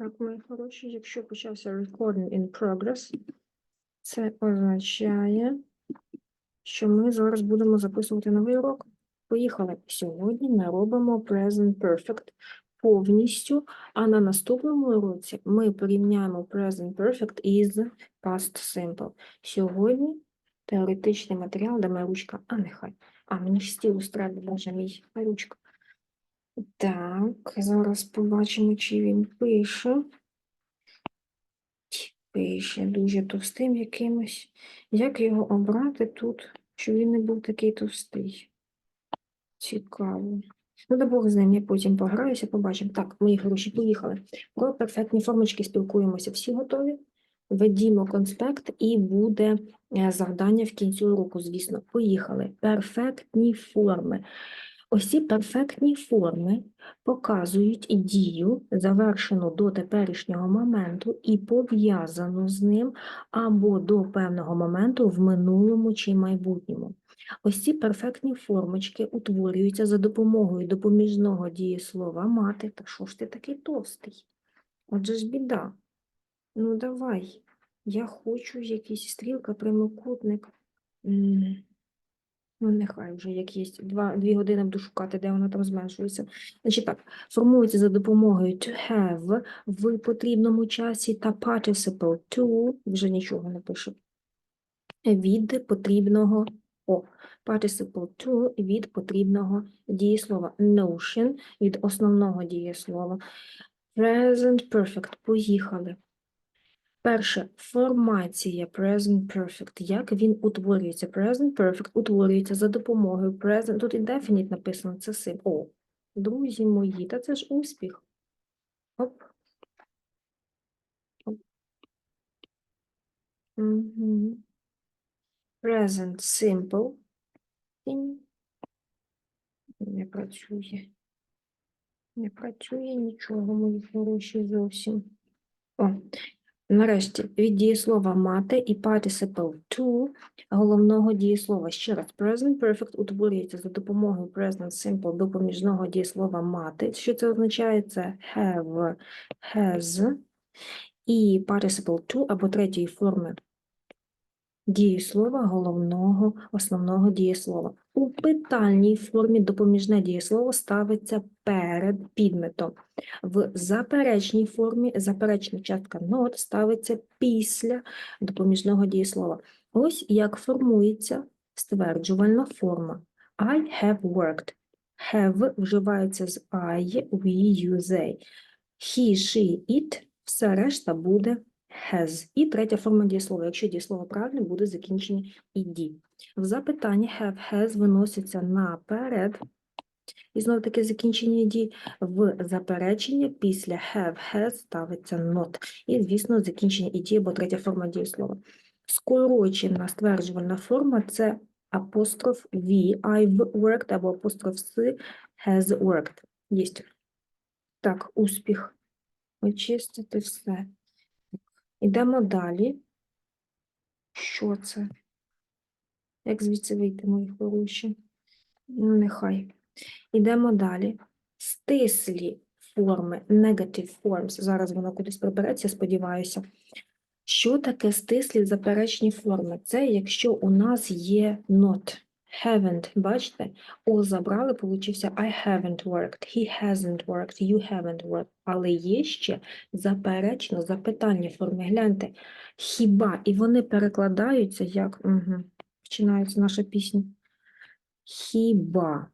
Так, мої хороші, якщо почався recording in progress, це означає, що ми зараз будемо записувати новий урок. Поїхали. Сьогодні ми робимо present perfect повністю, а на наступному уроці ми порівняємо present perfect із past simple. Сьогодні теоретичний матеріал, де моя ручка, а нехай. А, мені ж стіл устраиває, боже мій, ручка. Так, зараз побачимо, чи він пише. Пише дуже товстим якимось. Як його обрати тут, щоб він не був такий товстий? Цікаво. Ну, да Бог з ним, я потім пограюся, побачимо. Так, мої гроші, поїхали. Про перфектні формочки спілкуємося. Всі готові? Ведімо конспект і буде е, завдання в кінці уроку, звісно. Поїхали. Перфектні форми. Ось ці перфектні форми показують дію, завершену до теперішнього моменту і пов'язану з ним або до певного моменту в минулому чи майбутньому. Ось ці перфектні формочки утворюються за допомогою допоміжного дієслова мати. Та що ж ти такий товстий? Отже ж біда. Ну давай, я хочу якийсь стрілка, прямокутник. Ну, нехай вже як є. Два, дві години буду шукати, де воно там зменшується. Значить так, формується за допомогою to have в потрібному часі та participle to, вже нічого не пише, від потрібного, о, participle to від потрібного дієслова. Notion від основного дієслова. Present perfect. Поїхали. Перше, формація present perfect. Як він утворюється? Present perfect утворюється за допомогою present. Тут indefinite написано, це сим. О, друзі мої, та це ж успіх. Оп. Present simple. Не працює. Не працює нічого, мої хороші зовсім. О, Нарешті від дієслова мати і participle to головного дієслова. Ще раз, present perfect утворюється за допомогою present simple допоміжного дієслова мати. Що це означає? Це have, has і participle to або третьої форми дієслова головного основного дієслова. У питальній формі допоміжне дієслово ставиться перед підметом. В заперечній формі заперечна частка not ставиться після допоміжного дієслова. Ось як формується стверджувальна форма. I have worked. Have вживається з I, we, you, they. He, she, it, все решта буде has. І третя форма дієслова. Якщо дієслово правильне, буде закінчення «ed». В запитанні have, has виноситься наперед. І знову таки закінчення дій в заперечення після have, has ставиться not. І, звісно, закінчення «ed» або третя форма дієслова. Скорочена стверджувальна форма – це апостроф V, I've worked або апостроф S, has worked. Єсть. Так, успіх. Очистити все. Ідемо далі. Що це? Як звідси вийти, мої хороші? Ну, нехай. Ідемо далі. Стислі форми, negative forms. Зараз воно кудись прибереться, сподіваюся. Що таке стислі заперечні форми? Це якщо у нас є not, haven't, бачите? О забрали, получився I haven't worked, he hasn't worked, you haven't worked. Але є ще заперечно запитання форми. Гляньте, хіба, і вони перекладаються як, угу, починається наша пісня. Хіба.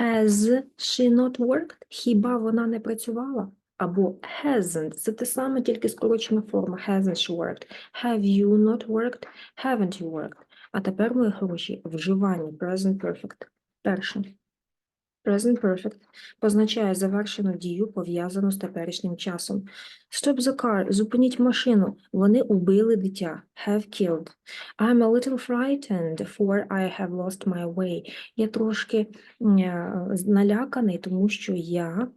Has she not worked? Хіба вона не працювала? Або hasn't. Це те саме, тільки скорочена форма. Hasn't she worked? Have you not worked? Haven't you worked? А тепер, мої хороші, вживання present perfect. Перше. Present perfect позначає завершену дію, пов'язану з теперішнім часом. Stop the car, зупиніть машину. Вони убили дитя. Have killed. I'm a little frightened, for I have lost my way. Я трошки е, наляканий, тому що я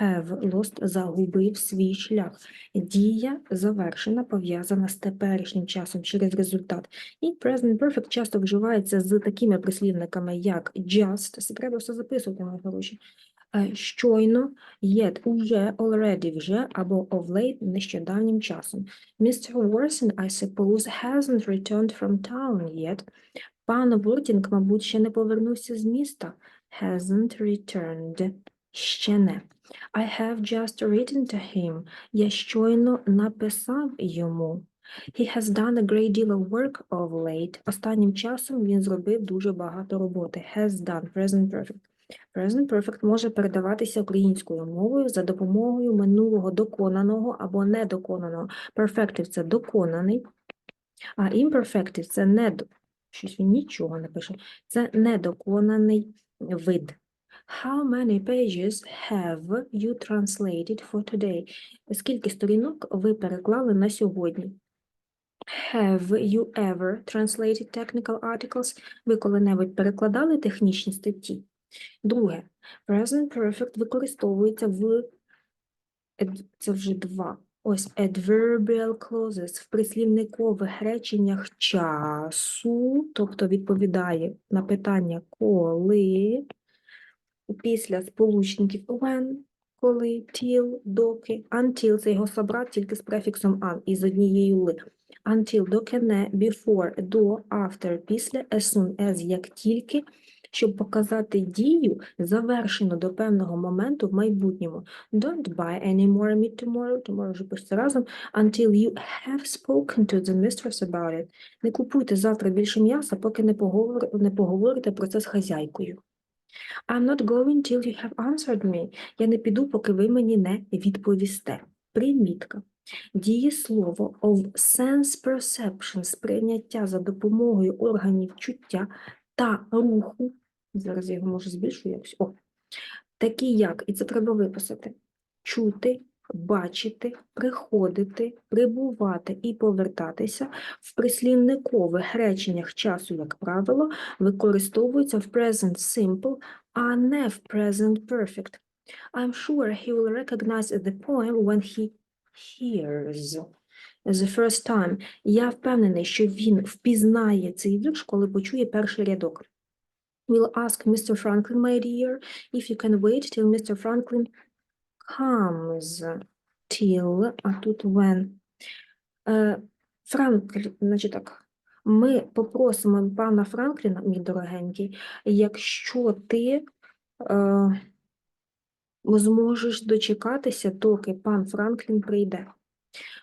have lost, загубив свій шлях. Дія завершена, пов'язана з теперішнім часом через результат. І present perfect часто вживається з такими прислівниками, як just, це треба все записувати, мої хороші, Е, Щойно, yet, уже, already, вже, або of late, нещодавнім часом. Mr. Worthing, I suppose, hasn't returned from town yet. Пан Вортінг, мабуть, ще не повернувся з міста. Hasn't returned. Ще не. I have just written to him. Я щойно написав йому. He has done a great deal of work of late. Останнім часом він зробив дуже багато роботи. Has done, present perfect. Present perfect може передаватися українською мовою за допомогою минулого доконаного або недоконаного. Perfective – це доконаний, а imperfective – це недо... Щось він нічого не пише. Це недоконаний вид. How many pages have you translated for today? Скільки сторінок ви переклали на сьогодні? Have you ever translated technical articles? Ви коли-небудь перекладали технічні статті? Друге. Present perfect використовується в це вже два. Ось adverbial clauses в прислівникових реченнях часу, тобто відповідає на питання коли, після сполучників when, коли, till, доки, until це його собрат тільки з префіксом an і з однією ли. Until, доки не, before, до, after, після, as soon as, як тільки, щоб показати дію, завершену до певного моменту в майбутньому. Don't buy any more meat tomorrow, tomorrow вже пишеться разом, until you have spoken to the mistress about it. Не купуйте завтра більше м'яса, поки не, поговор... не поговорите про це з хазяйкою. I'm not going till you have answered me. Я не піду, поки ви мені не відповісте. Примітка. Дієслово of sense perception, сприйняття за допомогою органів чуття та руху. Зараз я його може збільшу якось. О. Такі як, і це треба виписати. Чути, бачити, приходити, прибувати і повертатися в прислівникових реченнях часу, як правило, використовуються в present simple, а не в present perfect. I'm sure he will recognize the poem when he hears the first time. Я впевнений, що він впізнає цей вірш, коли почує перший рядок. We'll ask Mr. Franklin, my dear, if you can wait till Mr. Franklin comes. Till, а тут when. Е, Франклін, значить так, ми попросимо пана Франкліна, мій дорогенький, якщо ти е, зможеш дочекатися, доки пан Франклін прийде.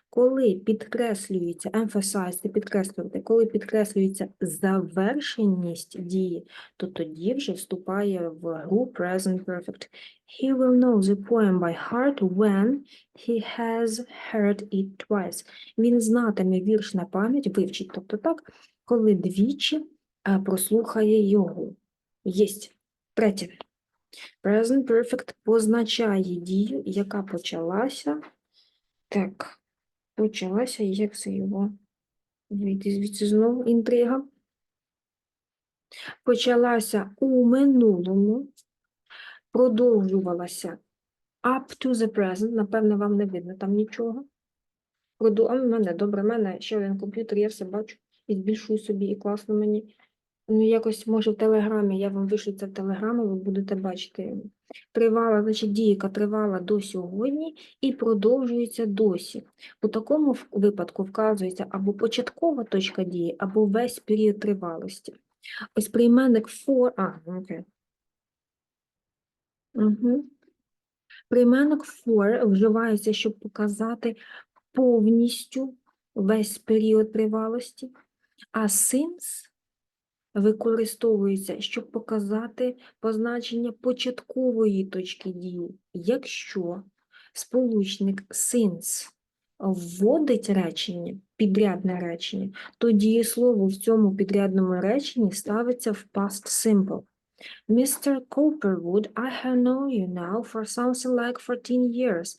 Коли підкреслюється, emphasize, підкреслювати, коли підкреслюється завершеність дії, то тоді вже вступає в гру present perfect. He will know the poem by heart when he has heard it twice. Він знатиме вірш на пам'ять, вивчить, тобто так, коли двічі е, прослухає його. Єсть. Третє. Present perfect позначає дію, яка почалася. Так, почалася, як це його? Вийти звідси знову інтрига. Почалася у минулому, продовжувалася up to the present. Напевно, вам не видно там нічого. Проду... А мене, добре, в мене ще один комп'ютер, я все бачу і збільшую собі, і класно мені. Ну, якось, може, в Телеграмі, я вам вишлю це в Телеграмі, ви будете бачити. Тривала, значить, діяка тривала до сьогодні і продовжується досі. У такому випадку вказується або початкова точка дії, або весь період тривалості. Ось прийменник for, а, окей. Угу. Прийменник for вживається, щоб показати повністю весь період тривалості, а since використовується, щоб показати позначення початкової точки дії. Якщо сполучник since вводить речення, підрядне речення, то дієслово в цьому підрядному реченні ставиться в past simple. Mr. Copperwood, I have known you now for something like 14 years.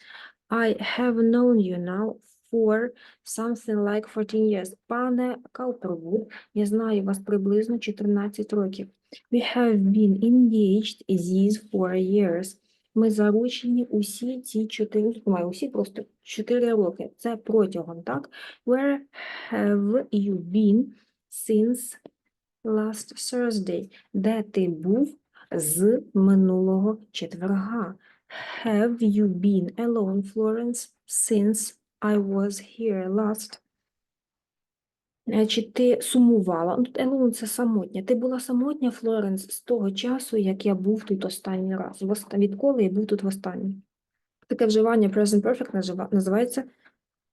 I have known you now for something like 14 years. Пане Каупервуд, я знаю вас приблизно 14 років. We have been engaged these four years. Ми заручені усі ці 4, маю усі просто 4 роки. Це протягом, так? Where have you been since last Thursday? Де ти був з минулого четверга. Have you been alone, Florence, since I was here last? Чи ти сумувала? Ну, тут alone – це самотня. Ти була самотня, Флоренс, з того часу, як я був тут останній раз. Відколи я був тут востаннє. Таке вживання present perfect називається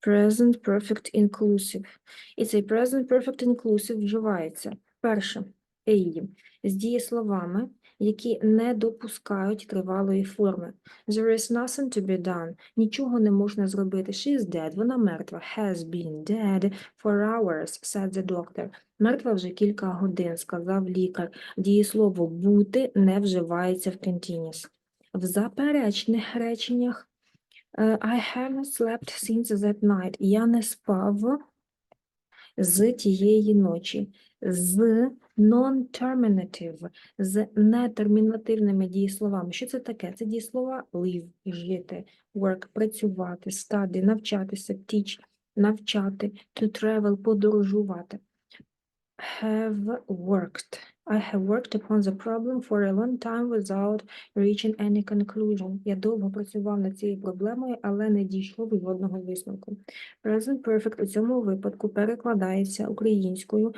present perfect inclusive. І цей present perfect inclusive вживається перше a з дієсловами, які не допускають тривалої форми. There is nothing to be done. Нічого не можна зробити. She is dead. Вона мертва. Has been dead for hours, said the doctor. Мертва вже кілька годин, сказав лікар. Дієслово бути не вживається в continuous. В заперечних реченнях е, I haven't slept since that night. Я не спав з тієї ночі. З non-terminative, з нетермінативними дієсловами. Що це таке? Це дієслова live – жити, work – працювати, study – навчатися, teach – навчати, to travel – подорожувати. Have worked. I have worked upon the problem for a long time without reaching any conclusion. Я довго працював над цією проблемою, але не дійшов жодного висновку. Present perfect у цьому випадку перекладається українською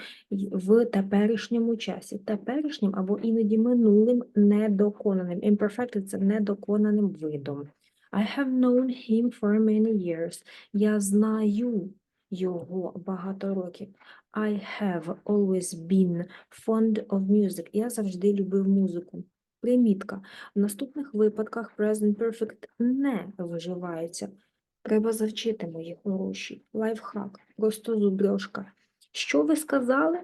в теперішньому часі. Теперішнім або іноді минулим недоконаним. Imperfect – це недоконаним видом. I have known him for many years. Я знаю його багато років. I have always been fond of music. Я завжди любив музику. Примітка. В наступних випадках present perfect не вживається. Треба завчити мої хороші. Лайфхак. Просто зубрьошка. Що ви сказали?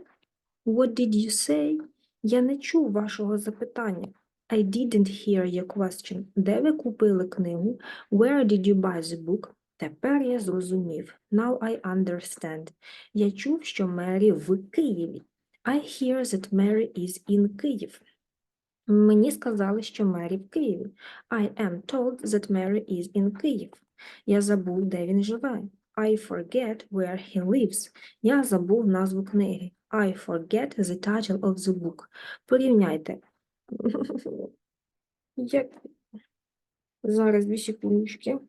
What did you say? Я не чув вашого запитання. I didn't hear your question. Де ви купили книгу? Where did you buy the book? Тепер я зрозумів. Now I understand. Я чув, що Мері в Києві. I hear that Mary is in Київ. Мені сказали, що Мері в Києві. I am told that Mary is in Київ. Я забув, де він живе. I forget where he lives. Я забув назву книги. I forget the title of the book. Порівняйте. Як... Зараз дві секундочки.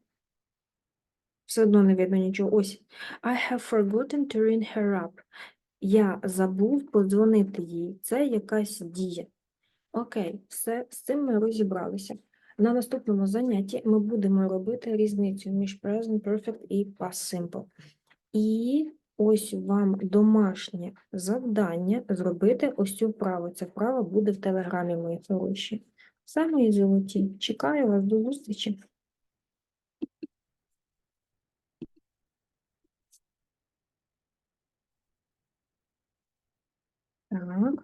Все одно не видно нічого. Ось. I have forgotten to ring her up. Я забув подзвонити їй. Це якась дія. Окей, все, з цим ми розібралися. На наступному занятті ми будемо робити різницю між present perfect і past simple. І ось вам домашнє завдання зробити ось цю вправу. Ця вправа буде в телеграмі, мої хороші. Все, мої золоті. Чекаю вас до зустрічі. Так.